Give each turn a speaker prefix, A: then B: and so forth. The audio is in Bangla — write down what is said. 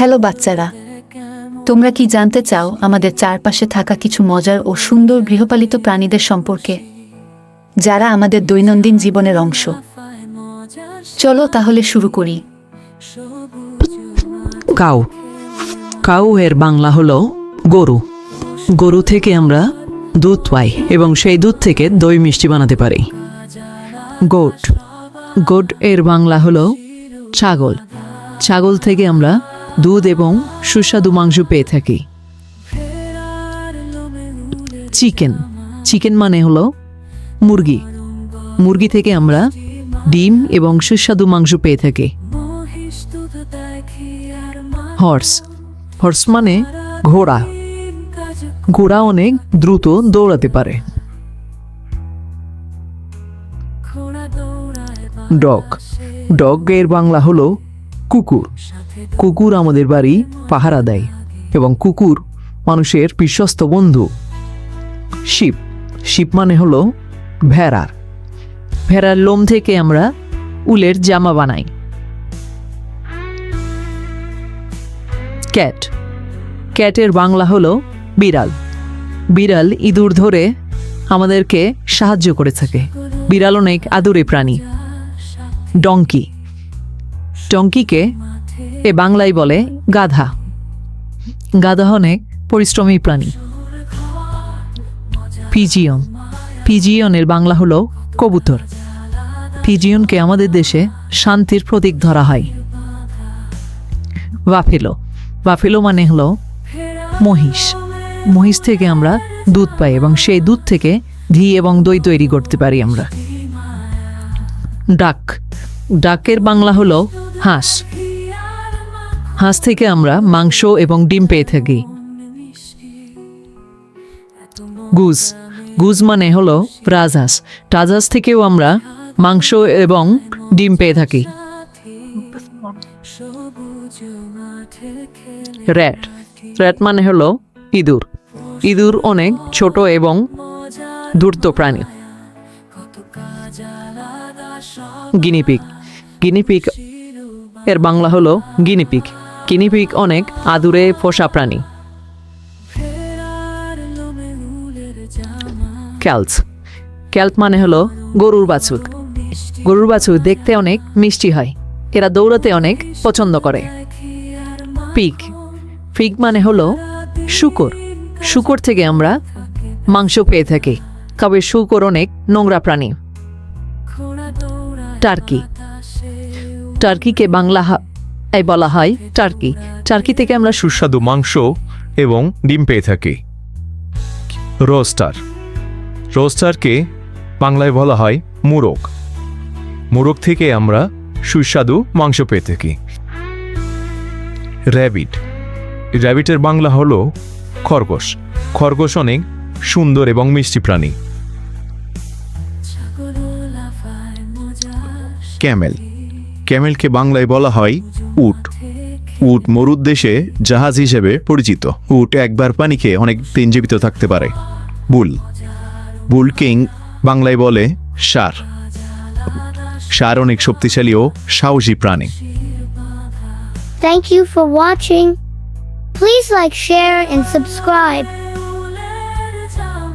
A: হ্যালো বাচ্চারা, তোমরা কি জানতে চাও আমাদের চারপাশে থাকা কিছু মজার ও সুন্দর গৃহপালিত প্রাণীদের সম্পর্কে? যারা আমাদের দৈনন্দিন জীবনের অংশ। চলো তাহলে শুরু করি।
B: কাউ। কাউ এর বাংলা হলো গরু। গরু থেকে আমরা দুধ পাই এবং সেই দুধ থেকে দই মিষ্টি বানাতে পারি। গোট। গোট এর বাংলা হলো ছাগল। ছাগল থেকে আমরা দুধ এবং সুস্বাদু মাংস পেয়ে থাকি। চিকেন। চিকেন মানে হলো মুরগি। মুরগি থেকে আমরা ডিম এবং সুস্বাদু মাংস পেয়ে থাকি। হর্স। হর্স মানে ঘোড়া। ঘোড়া অনেক দ্রুত দৌড়াতে পারে। ডগ। ডগ এর বাংলা হলো কুকুর। কুকুর আমাদের বাড়ি পাহারা দেয় এবং কুকুর মানুষের বিশ্বস্ত বন্ধু। শিপ। শিপ মানে হলো ভেড়ার। ভেড়ার লোম থেকে আমরা উলের জামা বানাই। ক্যাট। ক্যাটের বাংলা হলো বিড়াল। বিড়াল ইঁদুর ধরে আমাদেরকে সাহায্য করে থাকে। বিড়াল অনেক আদুরে প্রাণী। ডঙ্কি ডঙ্কিকে এ বাংলায় বলে গাধা। গাধা অনেক পরিশ্রমী প্রাণী। পিজিয়ন পিজিয়নের বাংলা হলো কবুতর। পিজিয়নকে আমাদের দেশে শান্তির প্রতীক ধরা হয়। বাফেলো বাফেলো মানে হলো মহিষ। মহিষ থেকে আমরা দুধ পাই এবং সেই দুধ থেকে ঘি এবং দই তৈরি করতে পারি আমরা। ডাক। ডাকের বাংলা হলো হাঁস। হাঁস থেকে আমরা মাংস এবং ডিম পেয়ে থাকি। গুজ। গুজ মানে হলো রাজহাঁস রাজহাঁস থেকেও আমরা মাংস এবং ডিম পেয়ে থাকি। র্যাট। র্যাট মানে হলো ইঁদুর। ইঁদুর অনেক ছোট এবং দ্রুত প্রাণী। গিনিপিক গিনিপিক এর বাংলা হলো গিনিপিক গিনিপিক অনেক আদুরে পোষা প্রাণী। ক্যালস। ক্যাল্প মানে হলো গরুর বাছুর। গরুর বাছুর দেখতে অনেক মিষ্টি হয়। এরা দৌড়াতে অনেক পছন্দ করে। পিক। পিক মানে হলো শুকর। শুকর থেকে আমরা মাংস পেয়ে থাকি। তবে শুকর অনেক নোংরা প্রাণী। টার্কি। টার্কিকে বাংলা এই বলা হয় টার্কি। টার্কি থেকে আমরা
C: সুস্বাদু মাংস এবং ডিম পেয়ে থাকি। রোস্টার। রোস্টারকে বাংলায় বলা হয় মুরগ। মুরগ থেকে আমরা সুস্বাদু মাংস পেয়ে থাকি। র্যাবিট। র্যাবিটের বাংলা হলো খরগোশ। খরগোশ অনেক সুন্দর এবং মিষ্টি প্রাণী।
D: ক্যামেল। ক্যামেলকে বাংলায় বলা হয় উট। উট মরুদ দেশে জাহাজ হিসেবে পরিচিত। উট একবার পানি খেয়ে অনেক দিন জীবিত থাকতে পারে। বুল। বুল কিং বাংলায় বলে সার। সার অনেক শক্তিশালী ও সাহসী প্রাণী।
E: Thank you for watching. Please like, share, and subscribe.